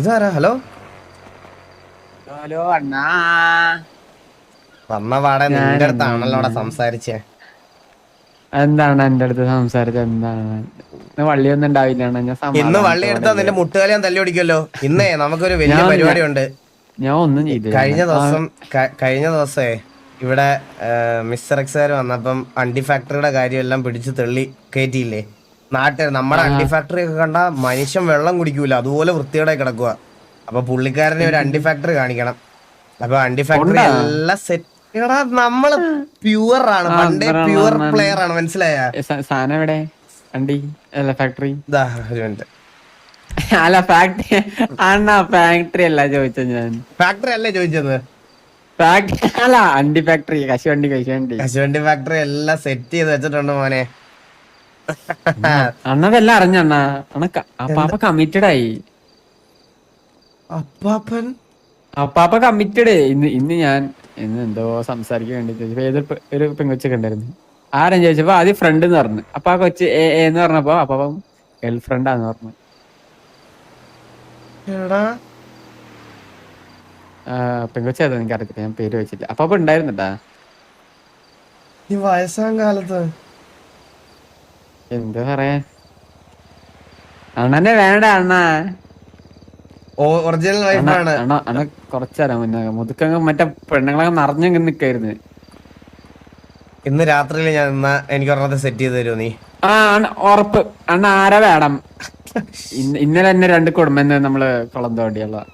ഇതാരാ? Hello? Hello അണ്ണാ. വന്ന പാടെ നിന്റെ അടുത്താണല്ലോ അവിടെ സംസാരിച്ചേ. എന്താണ് എന്റെ അടുത്ത് സംസാരിച്ചത്? എന്താണ്? വള്ളി ഒന്നും ഉണ്ടാവില്ല അണ്ണാ. ഞാൻ ഇന്ന് വള്ളി എടുത്താ നിന്റെ മുട്ടുകാലി ഞാൻ തല്ലി ഓടിക്കുമല്ലോ ഇന്നേ നമുക്കൊരു വലിയ പരിപാടി ഉണ്ട് ഞാൻ ഒന്നും ചെയ്തില്ല. കഴിഞ്ഞ ദിവസം കഴിഞ്ഞ ദിവസേ ഇവിടെ മിസ്റ്റർ എക്സാർ വന്നപ്പം അണ്ടി ഫാക്ടറിയുടെ കാര്യം എല്ലാം പിടിച്ചു തള്ളി കയറ്റിയില്ലേ നാട്ടിൽ നമ്മുടെ അണ്ടി ഫാക്ടറി ഒക്കെ കണ്ട മനുഷ്യൻ വെള്ളം കുടിക്കൂല. അതുപോലെ വൃത്തിയോടെ കിടക്കുക. അപ്പൊ പുള്ളിക്കാരനെ ഒരു അണ്ടി ഫാക്ടറി കാണിക്കണം. അപ്പൊ അണ്ടി ഫാക്ടറി? എല്ലാം സെറ്റ് നമ്മൾ പ്യുവർ ആണ്. പണ്ടേ പ്യുവർ പ്ലെയർ ആണ് മനസ്സിലായ? സാധനം എവിടെ? അണ്ടി അല്ല ഫാക്ടറി അല്ല ഫാക്ടറി അണ്ണാ ഫാക്ടറി അല്ല ചോദിച്ചത് ഞാൻ. ഫാക്ടറി അല്ലേ ചോദിച്ചത്? ഫാക്ടറി അല്ല അണ്ടി ഫാക്ടറി കശുവണ്ടി കശുവണ്ടി. കശുവണ്ടി ഫാക്ടറി എല്ലാം സെറ്റ് ചെയ്ത് വെച്ചിട്ടുണ്ട് മോനെ. അണ്ണതെല്ലാം അറിഞ്ഞ അണ്ണ. അണ്ണ ക- അപ്പാപ്പ കമ്മിറ്റഡ് ആയി. അപ്പാപ്പൻ? അപ്പാപ്പ കമ്മിറ്റഡ് ഇന്ന് ഇന്ന് ഞാൻ ഇന്ന് എന്തോ സംസാരിക്കാൻ വേണ്ടി ചോദിച്ചപ്പോ ഏതൊരു ഒരു പെങ്കൊച്ചൊക്കെ ഉണ്ടായിരുന്നു. ആരും ചോദിച്ചപ്പോ ആദ്യം ഫ്രണ്ട് എന്ന് പറഞ്ഞു. അപ്പൊ ആ കൊച്ച് എന്ന് പറഞ്ഞപ്പോ അപ്പം ഗേൾ ഫ്രണ്ടാന്ന് പറഞ്ഞു. പെങ്കൊച്ച ഏതാ എനിക്ക് അറിയത്തില്ല ഞാൻ പേര് വെച്ചില്ല അപ്പാപ്പ ഉണ്ടായിരുന്നട്ടാ ഈ വയസ്സാം കാലത്ത് എന്താ പറയാ? അണ്ണനെ വേണ്ട അണ്ണ. ഒറിജിനൽ വൈഫാണ് അണ്ണ അണ്ണ കുറച്ചേരാ മുന്നേ. മുതുക്കങ്ങ് മറ്റേ പെണ്ണുങ്ങളൊക്കെ നിറഞ്ഞു നിക്കായിരുന്നു. ഇന്ന് രാത്രിയിൽ ഞാൻ എന്നാ എനിക്ക് ഒരെണ്ണത്തെ സെറ്റ് ചെയ്ത് തരുമോ നീ? ആ ഉറപ്പ്. അണ്ണ ആരാ വേണം? ഇന്ന- ഇന്നലെ തന്നെ രണ്ട് കുടുംബം നമ്മൾ കുളം തോണ്ടിയുള്ള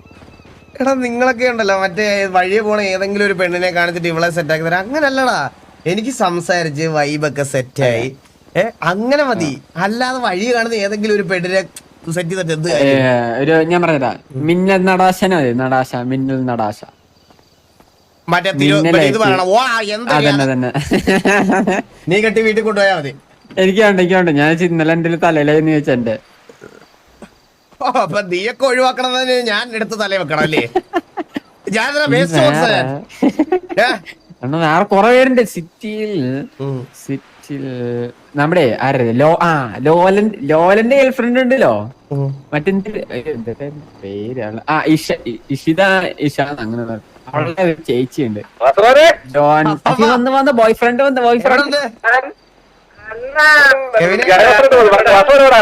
എടാ നിങ്ങളൊക്കെ ഉണ്ടല്ലോ. മറ്റേ വഴിയെ പോണ ഏതെങ്കിലും ഒരു പെണ്ണിനെ കാണിച്ചിട്ട് ഇവളെ സെറ്റ് ആക്കി തരാം. അങ്ങനല്ലടാ. എനിക്ക് സംസാരിച്ച് വൈബൊക്കെ സെറ്റായി ഏ അങ്ങനെ മതി. അല്ലാതെ വഴി കാണുന്ന ഏതെങ്കിലും ഒരു പെണ്ണിനെ സെറ്റ് ചെയ്തിട്ട് എന്ത് ഏ, ഒരു ഞാൻ പറഞ്ഞതാ മിന്നൽ നടാശ നടാശ മിന്നൽ നടാശ. മറ്റേ തിരു- ഇത് പറയണം. ഓ എന്താ അതന്നെ തന്നെ നീ കെട്ടി വീട്ടിൽ കൊണ്ടുപോയാ മതി. എനിക്ക് വേണ്ട എനിക്ക് വേണ്ട. ഞാൻ ഇന്നലെ എന്റെ തലയിലായിരുന്നു ചോദിച്ചാ എന്റെ ഓ, അപ്പൊ നീയൊക്കെ ഒഴിവാക്കണതിന് ഞാൻ എടുത്ത് തലയിൽ വെക്കണം അല്ലേ? ഞാൻ വേസ്റ്റ് അണ്ണ വേറെ കുറെ പേരുണ്ട്. സിറ്റിയിൽ സിറ്റിയിൽ നമ്മുടെ ആരുടെ? ലോ ആ ലോലൻ ലോലന്റെ ഗേൾഫ്രണ്ട് ഉണ്ടല്ലോ. മറ്റേ പേര്? ആ ഇഷ ഇഷിത ഇഷ അങ്ങനെ അവളുടെ ഒരു ചേച്ചിയുണ്ട്. അത് വന്ന് വന്ന് ബോയ് ഫ്രണ്ട് വന്ന്. ബോയ് ഫ്രണ്ട്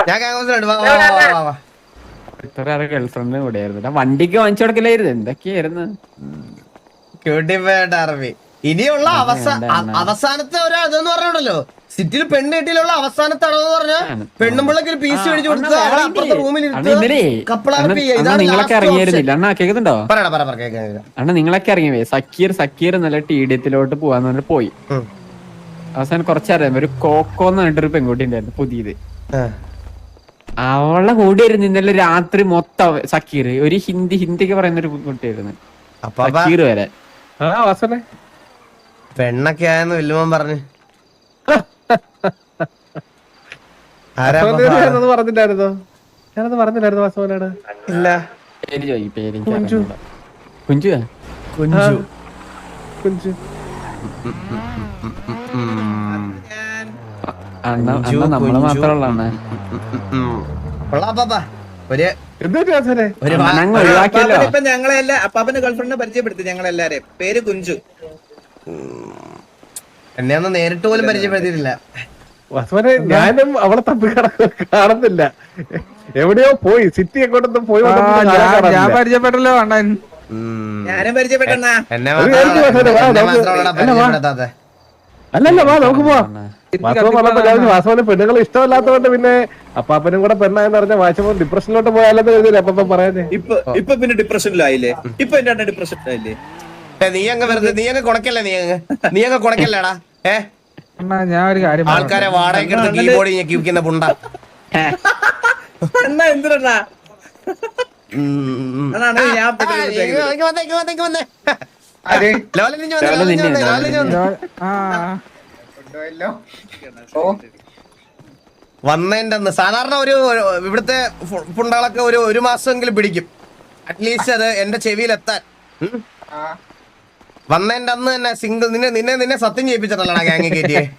ഞാൻ ഗാംഗോസിലുണ്ട് വാ, വാ, വാ, വാ, വാ, വാ. ഇത്ര ഗേൾ ഫ്രണ്ട് കൂടെ ആയിരുന്നു. വണ്ടിക്ക് വാങ്ങിച്ചു കൊടുക്കലായിരുന്നു. എന്തൊക്കെയായിരുന്നു? ക്യൂട്ടി ഇനിയുള്ള അവസ അവസാനത്തെ ഒരു അതെന്ന് പറഞ്ഞോണ്ടല്ലോ സിറ്റിൽ പെണ്ണ് കിട്ടിയിലുള്ള അവസാനത്തെ അടവ് പറഞ്ഞ പെണ്ണുമ്പിള്ളക്ക് ഒരു പീസ് മേടിച്ചു കൊടുത്ത് അവളെ അപ്പുറത്തെ റൂമിൽ നിങ്ങളൊക്കെ ഇറങ്ങിയിരുന്നില്ല അണ്ണാ കേൾക്കുന്നുണ്ടോ. അണ്ണ നിങ്ങളൊക്കെ ഇറങ്ങിയേ? സക്കീർ സക്കീർ നല്ല ടീഡിയത്തിലോട്ട് പോവാന്ന് പറഞ്ഞിട്ട് പോയി. അവസാനം കുറച്ചറിയാം ഒരു കോക്കോ എന്ന് പറഞ്ഞിട്ടൊരു പെൺകുട്ടി ഉണ്ടായിരുന്നു പുതിയത്. അവളെ അവളെ കൂടിയായിരുന്നു ഇന്നലെ രാത്രി മൊത്തം സക്കീർ ഒരു ഹിന്ദി ഹിന്ദിക്ക് പറയുന്ന ഒരു കുട്ടിയായിരുന്നു. സക്കീർ വരെ. ആ വാസനെ പെണ്ണൊക്കെ ആയെന്ന് വല്ലുമോൻ പറഞ്ഞു. ആരാ വാസവന്റെ അപ്പൊ? ഞാനത് പറഞ്ഞില്ലായിരുന്നോ? ഞാനത് പറഞ്ഞില്ലായിരുന്നു വാസവനോട്? ഇല്ല. പേര് ചോദി പേര് എനിക്ക് അറിഞ്ഞൂടാ. കുഞ്ചു? കുഞ്ചു. കുഞ്ചു. അണ്ണ കുഞ്ചു, അണ്ണ നമ്മൾ. മാത്രമുള്ള അണ്ണ ഒരു ഞങ്ങളെല്ലാം അപ്പാപ്പന്റെ ഗേൾഫ്രണ്ടിനെ പരിചയപ്പെടുത്തി ഞങ്ങളെല്ലാരെയും. പേര് കുഞ്ചു. എന്നെ ഒന്നും നേരിട്ട് പോലും പരിചയപ്പെടുത്തിയിട്ടില്ല. വാസവനെ ഞാനും അവളെ തപ്പി കാണുന്നില്ല. എവിടെയോ പോയി സിറ്റി എങ്ങോട്ടൊന്നും പോയി ഞാൻ പരിചയപ്പെട്ടല്ലോ അണ്ണൻ. ഞാനും പരിചയപ്പെട്ടെന്നാ. എന്നെ അല്ലല്ല വാ നമുക്ക് പോവാം. വാസവന് പെണ്ണുങ്ങൾ ഇഷ്ടമല്ലാത്തതുകൊണ്ട് പിന്നെ അപ്പാപ്പനും കൂടെ പെണ്ണായെന്ന് പറഞ്ഞ വാശപ്പോ ഡിപ്രഷനിലോട്ട് പോയാലെന്ന് കരുതില്ല അപ്പൊ പറയാനേ ഇപ്പൊ ഇപ്പൊ പിന്നെ ഡിപ്രഷനിലായില്ലേ ഇപ്പൊ എന്റെ ഡിപ്രഷനിലായില്ലേ നീ അങ്ങ് വെറുതെ നീ അങ്ങ് കുണക്കല്ലേ നീ അങ്ങ്? നീ അങ്ങ് കുണക്കല്ലേടാ ഏ ഞാൻ ഒരു കാര്യം ആൾക്കാരെ വാടകയ്ക്ക് എടുത്ത് കീബോർഡ് ഞെക്കി വെക്കുന്ന പുണ്ട. അണ്ണ എന്തിനാ? വന്നതിന്റെ അന്ന് സാധാരണ ഒരു ഇവിടുത്തെ പുണ്ടകളൊക്കെ പുണ്ടാളൊക്കെ ഒരു ഒരു മാസമെങ്കിലും പിടിക്കും. അറ്റ്ലീസ്റ്റ് അത് എന്റെ ചെവിയിൽ എത്താൻ. വന്നതിന്റെ അന്ന് തന്നെ സിംഗിൾ നിന്നെ നിന്നെ നിന്നെ സത്യം ചെയ്യിപ്പിച്ചിട്ടല്ലടാ ഗ്യാങ് കയറ്റിയെ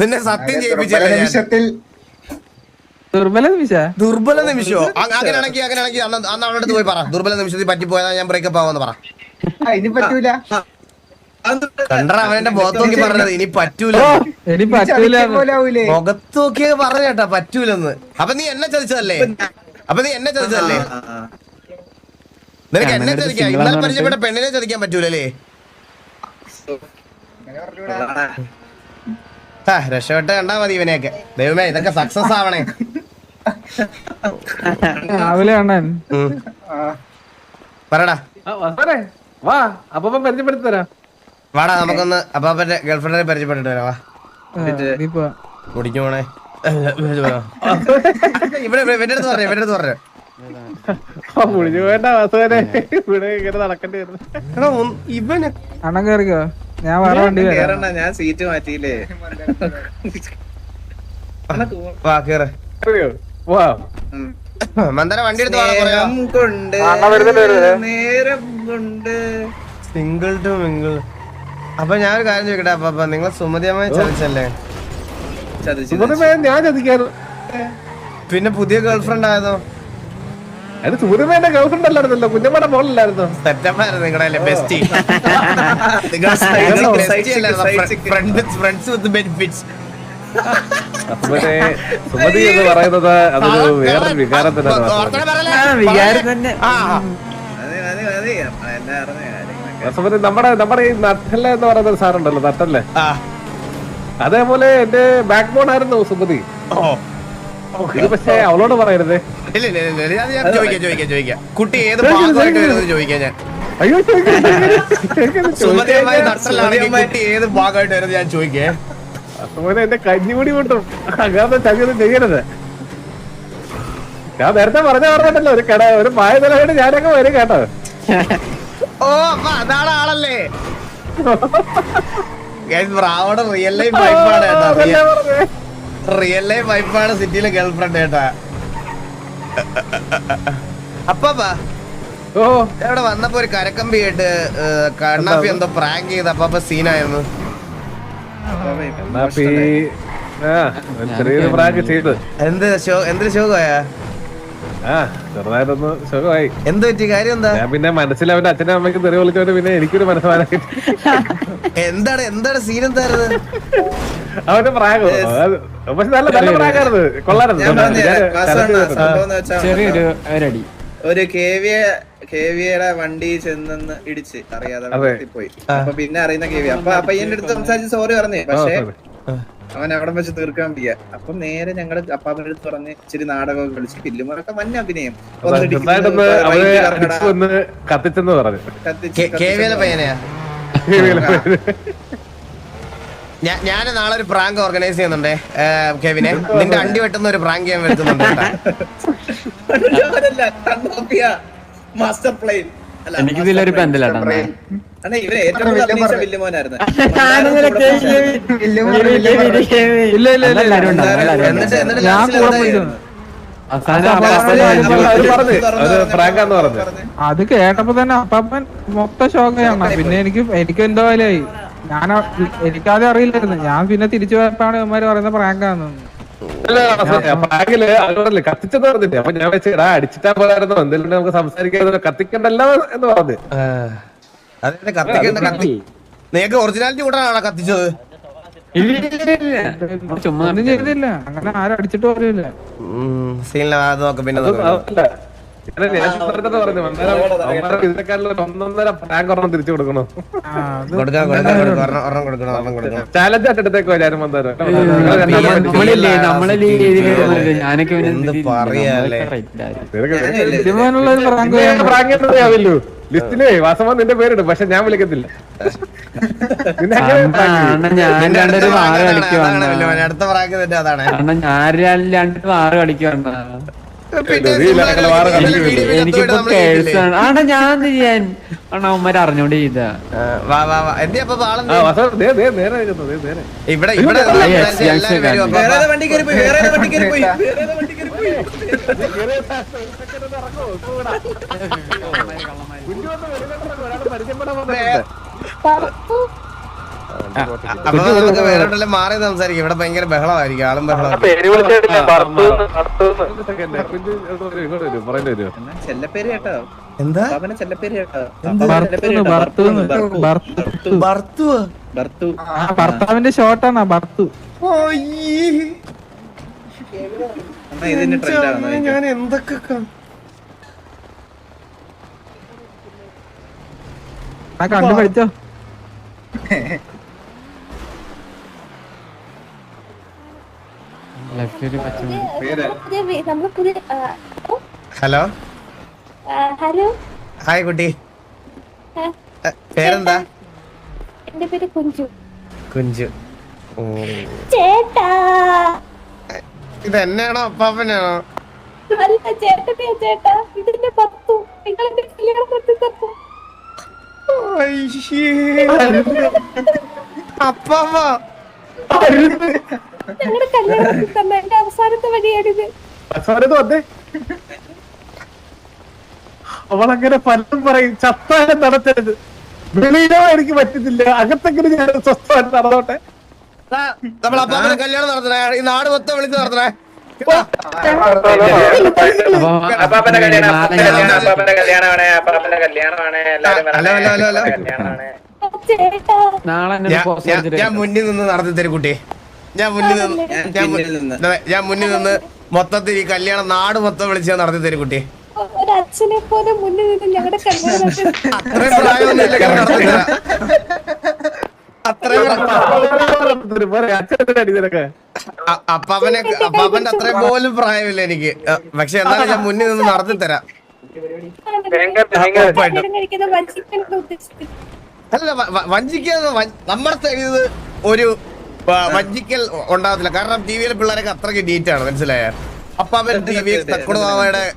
നിന്നെ സത്യം ചെയ്യിപ്പിച്ചല്ലേ ഞാൻ? ദുർബല നിമിഷ? ദുർബല നിമിഷോ? അങ്ങനെയാണെങ്കിൽ അങ്ങനെയാണെങ്കിൽ അന്ന് അന്ന് അവളുടെ അടുത്ത് പോയി പറ. ദുർബല നിമിഷത്തിൽ പറ്റിപ്പോയാ ഞാൻ ബ്രേക്കപ്പ് ആവാന്ന് പറ. ഇനി പറ്റൂല. കണ്ടറ അവന്റെ മുഖത്ത് നോക്കി പറഞ്ഞത് ഇനി പറ്റൂല. ഇനി പറ്റൂല. മുഖത്ത് നോക്കിയ പറഞ്ഞേട്ടാ പറ്റൂലെന്ന്. അപ്പൊ നീ എന്നെ ചതിച്ചതല്ലേ? അപ്പൊ നീ എന്നെ ചതിച്ചതല്ലേ? നിനക്ക് എന്നെ ചതിക്കാം ഇന്നലെ പരിചയപ്പെട്ട പെണ്ണിനെ ചതിക്കാൻ പറ്റൂലേ ആ രക്ഷപ്പെട്ട് കണ്ടാ മതി ഇവനെയൊക്കെ. ദൈവമേ ഇതൊക്കെ സക്സസ് ആവണേ. രാവിലെ അണ്ണൻ. പറടാ. വാ. അപ്പൊ പരിചയപ്പെടുത്തി തരാം. വാടാ നമുക്കൊന്ന് അപ്പാപ്പന്റെ ഗേൾഫ്രണ്ടിനെ പരിചയപ്പെട്ടിട്ട് വരാം വാ. ഇവിടെ ഇവന്റെ അടുത്ത് പറഞ്ഞു ഇവന്റെ അടുത്ത് പറഞ്ഞു. മുഴിഞ്ഞു വേണ്ട വാസവനെ ഇവിടെ ഇങ്ങനെ നടക്കേണ്ടി വരുന്നു. എടാ അണം ഇവനെ അണ്ണൻ കയറിക്കോ ഞാൻ വേറെ വണ്ടി കേറണ്ട ഞാൻ സീറ്റ് മാറ്റിയില്ലേ? വാ കേറ. വാ. ഉം. വണ്ടി എടുത്ത് സിംഗിൾ ടു മിംഗിൾ. അപ്പൊ ഞാൻ ഒരു കാര്യം ചോദിക്കട്ടെ അപ്പൊ നിങ്ങൾ സുമതിയമ്മയെ ചതിച്ചല്ലേ? ഞാൻ ചതിക്കാറ്. പിന്നെ പുതിയ ഗേൾഫ്രണ്ട് ആയതോ അത് സുമതിമേന്റെ ഗേൾഫ്രണ്ട് അല്ലായിരുന്നല്ലോ കുഞ്ഞമ്മയുടെ മോളിലായിരുന്നോ. സെറ്റപ്പായിരുന്നു നിങ്ങളുടെ bestie friends with benefits Sumathi Sumathi എന്ന് പറയുന്നത് അതൊരു വേറെ വികാരം തന്നെ. നമ്മുടെ നമ്മുടെ ഈ നട്ടല്ല എന്ന് പറയുന്ന ഒരു സാറുണ്ടല്ലോ നട്ടല്ലേ. അതേപോലെ എന്റെ ബാക്ക് ബോൺ ആയിരുന്നു സുമതി. ഇത് പക്ഷേ അവളോട് പറയരുതേ. ഇല്ല ഇല്ല ഇല്ല, ഇല്ല. അത് ഞാൻ ചോദിക്കാം ചോദിക്കാം ചോദിക്കാം കുട്ടി ഏത് ഭാഗമായിട്ട് വരുന്നത് ചോദിക്കാം ഞാൻ. അയ്യോ. നട്ടലാണെങ്കിൽ കുട്ടി ഏത് ഭാഗമായിട്ട് വരുന്നത് ഞാൻ ചോദിക്കേ? എന്റെ കഞ്ഞിമുടി ചതിയൊന്നും ചെയ്യരുത്. ഞാൻ നേരത്തെ പറഞ്ഞ പറഞ്ഞിട്ടല്ലോ ഒരു കട ഒരു പായ നിലവിട്ട് ഞാനൊക്കെ വരും കേട്ടോ. ഓ അപ്പൊ അതാണ് ആളല്ലേ? ബ്രാവോടെ റിയൽ ലൈഫ് വൈഫാണ് കേട്ടോ അതല്ലേ പറഞ്ഞേ. റിയൽ ലൈഫ് വൈഫാണ് സിറ്റിയിലെ ഗേൾഫ്രണ്ട് കേട്ടാ അപ്പാ ഓ. എവിടെ വന്നപ്പോ ഒരു കരക്കമ്പി ആയിട്ട് കണ്ണാപ്പി എന്തോ പ്രാങ്ക് ചെയ്ത് അപ്പാപ്പ സീനായിരുന്നു. എന്ത് ഷോ എന്തൊരു ശോകമായാ? ആ ചെറുതായിട്ടൊന്ന് സുഖമായി. എന്ത് പറ്റി? കാര്യം എന്താ? ഞാൻ പിന്നെ മനസ്സിൽ അവന്റെ അച്ഛനും അമ്മയ്ക്ക് തെറി വിളിച്ചോണ്ട് പിന്നെ എനിക്കൊരു എന്താണ് എന്താണ് സീൻ എന്തായിരുന്നു അവന്റെ പ്രാങ്ക് പക്ഷെ നല്ല ഒരു കെവിയെ കെവിയുടെ വണ്ടി ചെന്നെന്ന് ഇടിച്ച് അറിയാതെ പോയി. അപ്പൊ പിന്നെ അറിയുന്ന കേവിയ അപ്പൊ അപ്പൊ എന്റെ അടുത്ത് സംസാരിച്ച് സോറി പറഞ്ഞേ. പക്ഷെ അവൻ അവിടെ വെച്ച് തീർക്കാൻ വയ്യ. അപ്പൊ നേരെ ഞങ്ങൾ അപ്പാപ്പന്റെ അടുത്ത് പറഞ്ഞ് ഇച്ചിരി നാടകമൊക്കെ കളിച്ച് ഫില്ലുമൊക്കെ മഞ്ഞ അഭിനയം. വന്ന് കത്തിച്ചെന്ന് പറഞ്ഞു. ഞാൻ നാളെ ഒരു പ്രാങ്ക് ഓർഗനൈസ് ചെയ്യുന്നുണ്ടേ കെവിനെ. നിന്റെ അണ്ടി വെട്ടുന്ന ഒരു പ്രാങ്ക് ഞാൻ വരുത്തുന്നുണ്ട് മാസ്റ്റർ പ്ലെയിൻ എനിക്ക് ഇതിലൊരു മാസ്റ്റർ പ്ലെയിൻ, ബന്ധമില്ല മാസ്റ്റർ പ്ലെയിൻ. അണ്ണാ, ഇവരെ ഏറ്റവും കൂടുതൽ അഭിനയിച്ച വില്ലുമോനായിരുന്നു ഇല്ല ഇല്ല ഇല്ല എല്ലാരും ഉണ്ടാവും, എന്നിട്ട് എന്നിട്ട് ഞാൻ കൂടെ പോയിരുന്നു അവസാനം അപ്പൊ അപ്പാപ്പനെ അവർ അടിച്ചു അവർ വിട്ടു. പറഞ്ഞു അത് പ്രാങ്കാന്ന് പറഞ്ഞു അത് കേട്ടപ്പോ തന്നെ അപ്പാപ്പൻ മൊത്തം ഷോക്കാണ് പിന്നെ എനിക്ക് എനിക്ക് എന്തോ ആയി ഞാൻ എനിക്കാതെ അറിയില്ലായിരുന്നു ഞാൻ പിന്നെ തിരിച്ചു പോയപ്പോഴാണ് ഇവന്മാര് പറയുന്ന പ്രാങ്കാന്ന് പ്രാങ്കിൽ അവരോടല്ലേ കത്തിച്ചെന്ന് പറഞ്ഞില്ലേ അപ്പൊ ഞാൻ വെച്ചാ അടിച്ചിട്ടാ പോലായിരുന്നു എന്തെങ്കിലും നമുക്ക് സംസാരിക്കാതെ കത്തിക്കണ്ടല്ല എന്ന് പറഞ്ഞു. അതെന്നെ കത്തിക്കണ്ട കത്തി നിനക്ക് ഒറിജിനാലിറ്റി കൂടാനാണോ കത്തിച്ചത്. ചുമ്മാ ചെയ്തില്ല. അങ്ങനെ ആരും അടിച്ചിട്ട് പോലില്ല സീനില്ല അത് നോക്കാം പിന്നെ ഒന്നൊന്നര പ്രാങ്ക് ഒരെണ്ണം തിരിച്ചു കൊടുക്കണോ? ചാലഞ്ച് ലിസ്റ്റിലേ വാസവ നിന്റെ പേരിട പക്ഷെ ഞാൻ വിളിക്കത്തില്ല. ഞാൻ രണ്ട് വാറ് കളിക്കുവാണ് എനിക്കിപ്പോ പോയിട്ട് നമ്മൾ കേട്ടില്ലേ? കേൾസാണ് ആണോ. ഞാൻ എന്ത് ചെയ്യാൻ? ആണോ അവന്മാര് അറിഞ്ഞോണ്ട് ചെയ്ത വാ വാ വാ. എന്തിയാ അപ്പൊ ആളെന്ത് ആ വാസവ ദേ ദേ നേരെ നിൽക്കുന്നു, ദേ നേരെ ഇവിടെ ഇവിടെ പരിചയപ്പെടാൻ മാറി സംസാരിക്കും. ഇവിടെ ഭയങ്കര ബഹളമായിരിക്കും. ആളും ബഹളം ചെല്ലപ്പേര് കേട്ടോ. എന്താ? ചെല്ലപ്പേര് കേട്ടോ. ഭർത്താവിന്റെ ഷോട്ടാണ്? ഭർത്തു. എന്നാ ഇതിന് ട്രെൻഡ് ആണോ ഞാൻ എന്തൊക്കെ കണ്ടു പഠിച്ചോ? ഹലോ? ഹലോ. ഹായ് കുട്ടി. പേരെന്താ? എന്റെ പേര് കുഞ്ചു. കുഞ്ചു. ഓ. ചേട്ടാ. ഇത് എന്നെയാണോ അപ്പാപ്പനാണോ അല്ല ചേട്ടനെയാ ചേട്ടാ. ഇതിന്റെ പത്തു. നിങ്ങൾ എന്റെ കല്യാണം കൊണ്ടു തന്നു. അയ്യേ. അപ്പാപ്പ. ഞങ്ങളുടെ കല്യാണം കൊണ്ടു തന്ന എന്റെ അവസാനത്തെ വഴിയാണിത്. അവരത് വന്നേ? അവളങ്ങനെ പലതും പറയും. ചത്താനം നടത്തരുത്. വെളിയിലോ എനിക്ക് പറ്റുന്നില്ല അകത്തെങ്കിലും ഞാൻ സ്വസ്ഥമായിട്ട് നടന്നോട്ടെ. നമ്മൾ അപ്പാപ്പനെ കല്യാണം നടത്തണേ. ഈ നാട് മൊത്തം വിളിച്ച് നടത്തണേ. അപ്പാപ്പന്റെ കല്യാണം അപ്പാപ്പന്റെ നാളെ ഞാൻ മുന്നിൽ നിന്ന് നടത്തി തരും കുട്ടി. ഞാൻ മുന്നിൽ നിന്ന് ഞാൻ ഞാൻ മുന്നിൽ നിന്ന്. മൊത്തത്തിൽ ഈ കല്യാണ നാട് മൊത്തം വിളിച്ച് നടത്തി തരും കുട്ടി ഒരു അച്ഛനെ പോലെ മുന്നിൽ നിന്ന് ഞങ്ങളുടെ കല്യാണം. അത്രയും പ്രായമൊന്നുമില്ല അത്രയും അപ്പാപ്പനെ അപ്പാപ്പന്റെ അത്രയും പോലും പ്രായമില്ല എനിക്ക്. പക്ഷെ എന്നാലും ഞാൻ മുന്നിൽ നിന്ന് നടത്തി തരാം. അല്ല വ- വ- വഞ്ചിക്കാന്ന് നമ്മുടെ ഒരു വഞ്ചിക്കൽ ഉണ്ടാകത്തില്ല. കാരണം ടി വിയിലെ പിള്ളേരൊക്കെ അത്രയ്ക്ക് നീറ്റ് ആണ് മനസ്സിലായ? അവൻ ടി വി തക്കുടുമാവയുടെ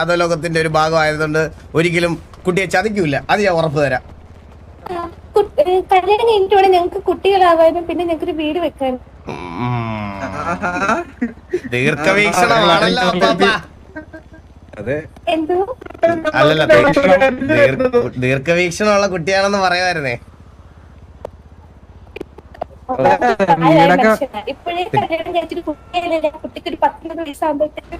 അധോലോകത്തിന്റെ ഒരു ഭാഗമായതുകൊണ്ട് ഒരിക്കലും കുട്ടിയെ ചതിക്കൂല അത് ഞാൻ ഉറപ്പ് തരാം. കല്യാണം ഞങ്ങൾക്ക് കുട്ടികളാവാനും പിന്നെ ഞങ്ങൾക്ക് ഒരു വീട് വെക്കാൻ. ദീർഘവീക്ഷണമാണല്ലോ എന്തോ? അല്ലല്ല ദീർഘ- ദീർഘ- ദീർഘവീക്ഷണമുള്ള കുട്ടിയാണെന്ന് പറയുമായിരുന്നേ. ഇപ്പോഴേ കല്യാണം കഴിച്ചിട്ട് കുട്ടിയല്ലേ കുട്ടിക്ക് ഒരു പത്തൊമ്പത് വയസ്സാകുമ്പോഴത്തേക്ക്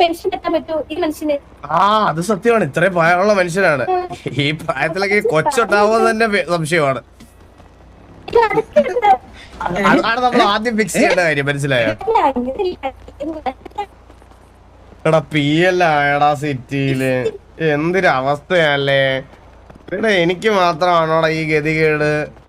പെൻഷൻ എത്താൻ ഈ മനുഷ്യന്? ആ അത് സത്യമാണ്. ഇത്രയും പ്രായമുള്ള മനുഷ്യനാണ്. ഈ പ്രായത്തിലൊക്കെ കൊച്ചുണ്ടാവുമെന്ന് തന്നെ സംശയമാണ്. അതാണ് നമ്മൾ ആദ്യം ഫിക്സ് ചെയ്യേണ്ട കാര്യം മനസ്സിലായോ? അല്ല. എടാ പി എൽ ആയടാ സിറ്റിയിൽ. എന്തൊരു അവസ്ഥയല്ലേ എടാ എനിക്ക് മാത്രമാണോടാ ഈ ഗതികേട്?